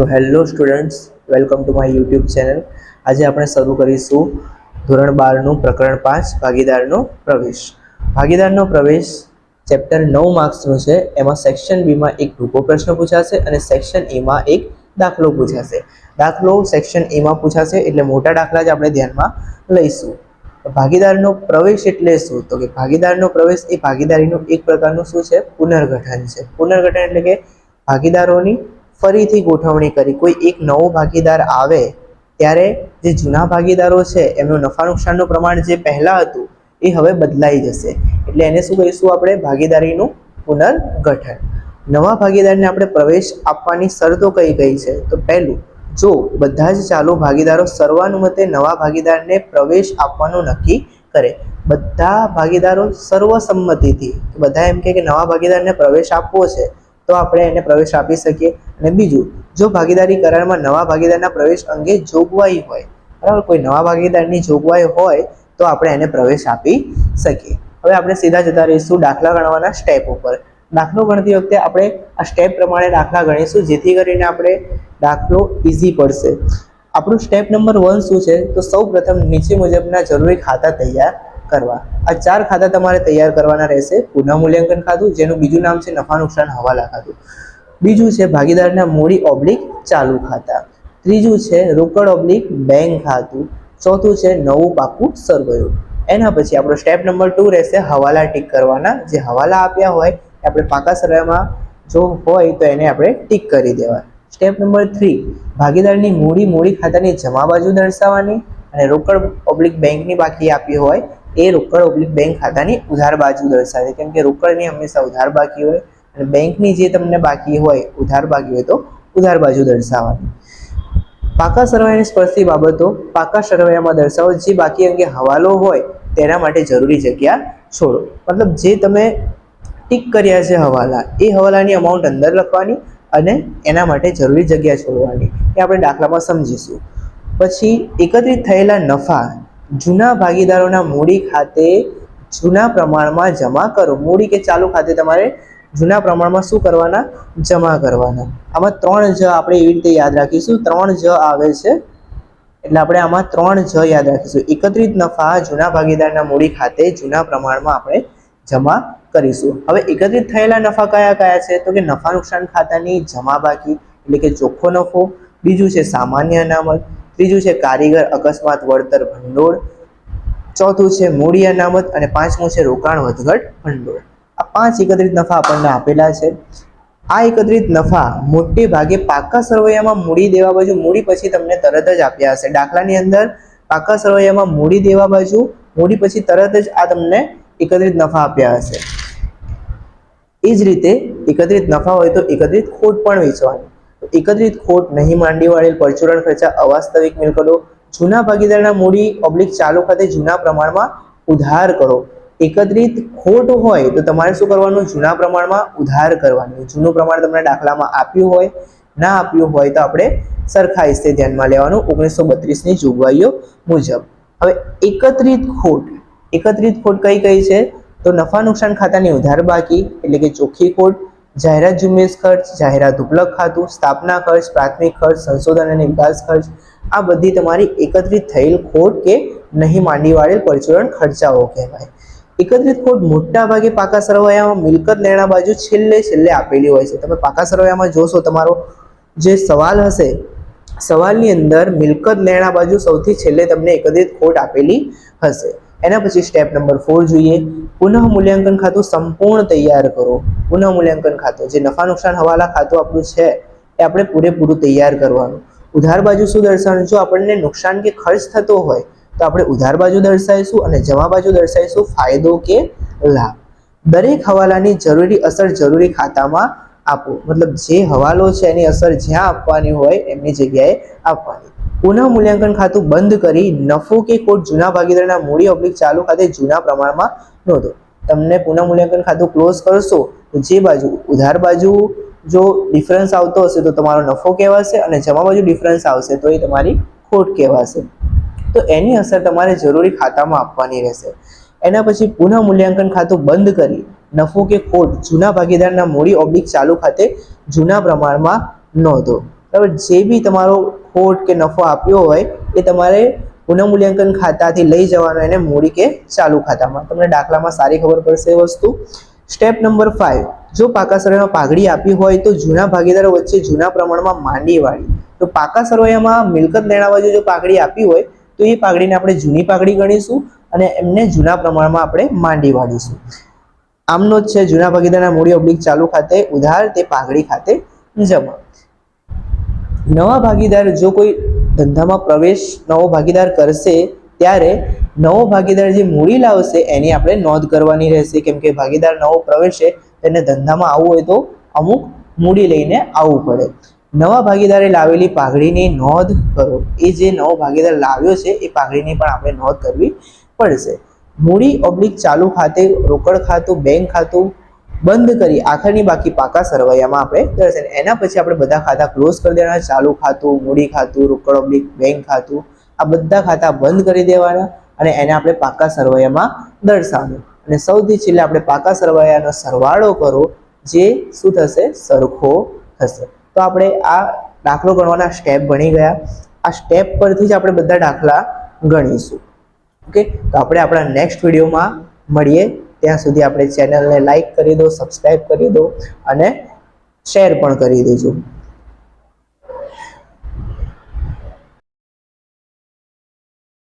So hello students welcome to my YouTube channel આજે આપણે શરૂ કરીશું ધોરણ બારનું પ્રકરણ પાંચ, ભાગીદારનો પ્રવેશ. ભાગીદારનો પ્રવેશ ચેપ્ટર નવ માર્ક્સનું છે. એમાં સેક્શન બીમાં એક ટૂંકો પ્રશ્ન પૂછાશે અને સેક્શન એમાં એક દાખલો પૂછાશે. દાખલો સેક્શન એમાં પૂછાશે એટલે મોટા દાખલા જ આપણે ધ્યાનમાં લઈશું. ભાગીદારનો પ્રવેશ એટલે શું? તો કે ભાગીદારનો પ્રવેશ એ ભાગીદારીનું એક પ્રકારનું શું છે? પુનર્ગઠન છે. પુનર્ગઠન એટલે કે ભાગીદારોની ફરીથી ગોઠવણી કરી. કોઈ એક નવો ભાગીદાર આવે, ત્યારે જે જૂના ભાગીદારો છે, એમનું નફા નુકસાનનું પ્રમાણ જે પહેલાં હતું, એ હવે બદલાઈ જશે. એટલે એને શું કહીશું આપણે? ભાગીદારીનું પુનર્ગઠન. નવા ભાગીદારને આપણે પ્રવેશ આપવાની શરતો કઈ કઈ છે? તો પહેલું, જો બધા જ ચાલુ ભાગીદારો સર્વાનુમતે નવા ભાગીદારને પ્રવેશ આપવાનું નક્કી કરે, બધા ભાગીદારો સર્વસંમતિથી બધા એમ કે નવા ભાગીદારને પ્રવેશ આપવો છે તો આપણે એને પ્રવેશ આપી શકીએ. અને બીજું, જો ભાગીદારી કરારમાં નવા ભાગીદારના પ્રવેશ અંગે જોગવાઈ હોય, બરાબર? કોઈ નવા ભાગીદારની જોગવાઈ હોય, તો આપણે એને પ્રવેશ આપી શકીએ. હવે આપણે સીધા જતા રહીશું દાખલા ગણવાના સ્ટેપ ઉપર. દાખલો ગણતી વખતે આપણે આ સ્ટેપ પ્રમાણે દાખલા ગણીશું, જેથી કરીને આપણે દાખલો ઇઝી પડશે. આપણું સ્ટેપ નંબર વન શું છે? તો સૌ પ્રથમ નીચે મુજબના જરૂરી ખાતા તૈયાર કરવા. આ ચાર ખાતા તમારે તૈયાર કરવાના રહેશે. પુનઃ મૂલ્યાંકન ખાતું, જેનું બીજું નામ છે નફા નુકસાન હવાલા ખાતું. બીજું છે ભાગીદારના મૂડી ઓબ્લિક ચાલુ ખાતા. ત્રીજું છે રોકડ ઓબ્લિક બેંક ખાતું. ચોથું છે નવું પાકું સરવૈયું એના પછી આપણો સ્ટેપ નંબર ટુ રહેશે હવાલા ટીક કરવાના. જે હવાલા આપ્યા હોય, એ આપણે પાકા સરવામાં જો હોય, તો એને આપણે ટીક કરી દેવા. સ્ટેપ નંબર થ્રી, ભાગીદારની મૂડી મૂડી ખાતાની જમા બાજુ દર્શાવવાની અને રોકડ ઓબ્લિક બેંકની બાકી આપી હોય એ રોકડ ઓબ્લિક બેંક ખાતાની ઉધાર બાજુ દર્શાવે કેમ કે રોકડની હંમેશા ઉધાર બાકી હોય અને બેંકની જે તમને બાકી હોય, ઉધાર બાકી હોય તો ઉધાર બાજુ દર્શાવવાની. પાકા સરવૈયાની સ્પર્શી બાબતો, પાકા સરવાયામાં દર્શાવો, જે બાકી અંગે હવાલો હોય, તેના માટે જરૂરી જગ્યા છોડો મતલબ જે તમે ટીક કર્યા છે હવાલા, એ હવાલાની અમાઉન્ટ અંદર લખવાની અને એના માટે જરૂરી જગ્યા છોડવાની એ આપણે દાખલામાં સમજીશું. પછી એકત્રિત થયેલા નફા જૂના ભાગીદારોના મૂડી ખાતે જૂના પ્રમાણમાં જમા કરો. મૂડી કે ચાલુ ખાતે તમારે જૂના પ્રમાણમાં શું કરવાના? જમા કરવાના. આમાં ત્રણ જ આપણે એવી રીતે યાદ રાખીશું. ત્રણ જ આવે છે. એટલે આપણે આમાં ત્રણ જ યાદ રાખીશું. એકત્રિત નફા જૂના ભાગીદારના મૂડી ખાતે જૂના પ્રમાણમાં આપણે જમા કરીશું. હવે એકત્રિત થયેલા નફા કયા કયા છે? તો કે નફા નુકસાન ખાતાની જમા બાકી, એટલે કે ચોખ્ખો નફો. બીજું છે સામાન્ય અનામત. ત્રીજું છે કારીગર અકસ્માત, વળતર, ભંડોળ. ચોથું છે મૂડી અનામત અને પાંચમું છે રોકાણ વધઘટ, ભંડોળ. આ પાંચ એકત્રિત નફા આપણને આપેલા છે. આ એકત્રિત નફા મોટે ભાગે પાકા સરવૈયામાં મૂડી દેવા બાજુ, મૂડી પછી તમને તરત જ આપ્યા હશે. દાખલાની અંદર પાકા સરવૈયામાં મૂડી દેવા બાજુ, મૂડી પછી તરત જ આ તમને એકત્રિત નફા આપ્યા હશે. એ જ રીતે એકત્રિત નફા હોય તો એકત્રિત ખોટ પણ વેચવાની. એકત્રિત ખોટ નહીં માંડી વાળેલ પરચુરણ ખર્ચા અવાસ્તવિક મિલકતો, જૂના ભાગીદારના મૂડી ઓબ્લિક ચાલુ ખાતે જૂના પ્રમાણમાં ઉધાર કરો. એકત્રિત ખોટ હોય તો તમારે શું કરવાનું? જૂના પ્રમાણમાં ઉધાર કરવાનું. જૂનું પ્રમાણ તમને દાખલામાં આપ્યું હોય, ના આપ્યું હોય તો આપણે સરખાઈશ હિસ્સે ધ્યાનમાં લેવાનું. ઓગણીસો બત્રીસની જોગવાઈઓ મુજબ. હવે એકત્રિત ખોટ. એકત્રિત ખોટ કઈ કઈ છે? તો નફા નુકસાન ખાતાની ઉધાર બાકી, એટલે કે ચોખ્ખી ખોટ જાહેરાત ઝુંબેશ ખર્ચ, જાહેરાત ઉપલબ્ધ ખાતું, સ્થાપના ખર્ચ, પ્રાથમિક ખર્ચ, સંશોધન અને વિકાસ ખર્ચ, આ બધી તમારી એકત્રિત થયેલ ખોટ કે નહીં માંડી વાળેલ પરચુરણ ખર્ચાઓ કહેવાય. એકત્રિત ખોટ મોટા ભાગે પાકા સરવૈયામાં મિલકત લેણા બાજુ છેલ્લે છેલ્લે આપેલી હોય છે. તમે પાકા સરવાયામાં જોશો તમારો જે સવાલ હશે, સવાલની અંદર મિલકત લેણા બાજુ સૌથી છેલ્લે તમને એકત્રિત ખોટ આપેલી હશે. એના પછી સ્ટેપ નંબર ફોર જોઈએ. પુનઃ મૂલ્યાંકન ખાતું સંપૂર્ણ તૈયાર કરો. પુનઃ મૂલ્યાંકન ખાતું, જે નફા નુકસાન હવાલા ખાતું આપણું છે, એ આપણે પૂરેપૂરું તૈયાર કરવાનું. ઉધાર બાજુ શું દર્શાવવાનું જો આપણને નુકસાન કે ખર્ચ થતો હોય, તો આપણે ઉધાર બાજુ દર્શાવીશું અને જમા બાજુ દર્શાવીશું ફાયદો કે લાભ. દરેક હવાલાની જરૂરી અસર જરૂરી ખાતામાં આપો. મતલબ જે હવાલો છે એની અસર જ્યાં આપવાની હોય, એમની જગ્યાએ આપવાની. પુનઃ મૂલ્યાંકન ખાતું બંધ કરી નફો કે ખોટ જૂના ભાગીદારના મૂડી ઓબ્લિક ચાલુ ખાતે જૂના પ્રમાણમાં નોંધો. તમને પુનઃ મૂલ્યાંકન ખાતું ક્લોઝ કરશો તો જે બાજુ ઉધાર બાજુ જો ડિફરન્સ આવતો હશે તો તમારો નફો કહેવાશે અને જમા બાજુ ડિફરન્સ આવશે તો એ તમારી ખોટ કહેવાશે. તો એની અસર તમારે જરૂરી ખાતામાં આપવાની રહેશે. એના પછી પુનઃ મૂલ્યાંકન ખાતું બંધ કરી નફો કે ખોટ જૂના ભાગીદારના મૂડી ઓબ્લિક ચાલુ ખાતે જૂના પ્રમાણમાં નોંધો. બરાબર? જે બી તમારો ખોટ કે નફો આપ્યો હોય, એ તમારે પુનઃમૂલ્યાંકન ખાતાથી લઈ જવાનો એને મૂડી કે ચાલુ ખાતામાં. તમને દાખલામાં સારી ખબર પડશે એ વસ્તુ. સ્ટેપ નંબર ફાઇવ જો પાકા સરોયામાં પાઘડી આપી હોય તો જૂના ભાગીદારો વચ્ચે જૂના પ્રમાણમાં માંડી વાળી. તો પાકા સરોયામાં મિલકત લેણા બાજુ જો પાઘડી આપી હોય, તો એ પાઘડીને આપણે જૂની પાઘડી ગણીશું અને એમને જૂના પ્રમાણમાં આપણે માંડી વાળીશું. આમનો જ છે જૂના ભાગીદારના મૂડી ઓબ્લિક ચાલુ ખાતે, ઉધાર તે પાઘડી ખાતે જમા. નવા ભાગીદાર જો કોઈ ધંધામાં પ્રવેશ નવો ભાગીદાર કરશે, ત્યારે નવો ભાગીદાર જે મૂડી લાવશે, એની આપણે નોંધ કરવાની રહેશે. કેમ કે ભાગીદાર નવો પ્રવેશે તેને ધંધામાં આવવું હોય તો અમુક મૂડી લઈને આવવું પડે. નવા ભાગીદારે લાવેલી પાઘડીની નોંધ કરો. એ જે નવો ભાગીદાર લાવ્યો છે, એ પાઘડીની પણ આપણે નોંધ કરવી પડશે. મૂડી, ઓબ્લિક, ચાલુ ખાતે રોકડ ખાતું, બેંક ખાતું બંધ કરી આખરની બાકી પાકા સરવૈયામાં આપણે દર્શન એના પછી આપણે બધા ખાતા ક્લોઝ કરી દેવાના. ચાલુ ખાતું, મૂડી ખાતું, રોકડ ઓબ્લિક બેંક ખાતું, આ બધા ખાતા બંધ કરી દેવાના અને એને આપણે પાકા સરવૈયામાં દર્શાવ્યું. અને સૌથી છેલ્લે આપણે પાકા સરવૈયાનો સરવાળો કરો, જે શું થશે? સરખો થશે. તો આપણે આ દાખલો ગણવાના સ્ટેપ ભણી ગયા. આ સ્ટેપ પરથી જ આપણે બધા દાખલા ગણીશું. ઓકે તો આપણે આપણા નેક્સ્ટ વિડીયોમાં મળીએ. ત્યાં સુધી આપણે ચેનલને લાઈક કરી દો સબસ્ક્રાઈબ કરી દો અને શેર પણ કરી દેજો.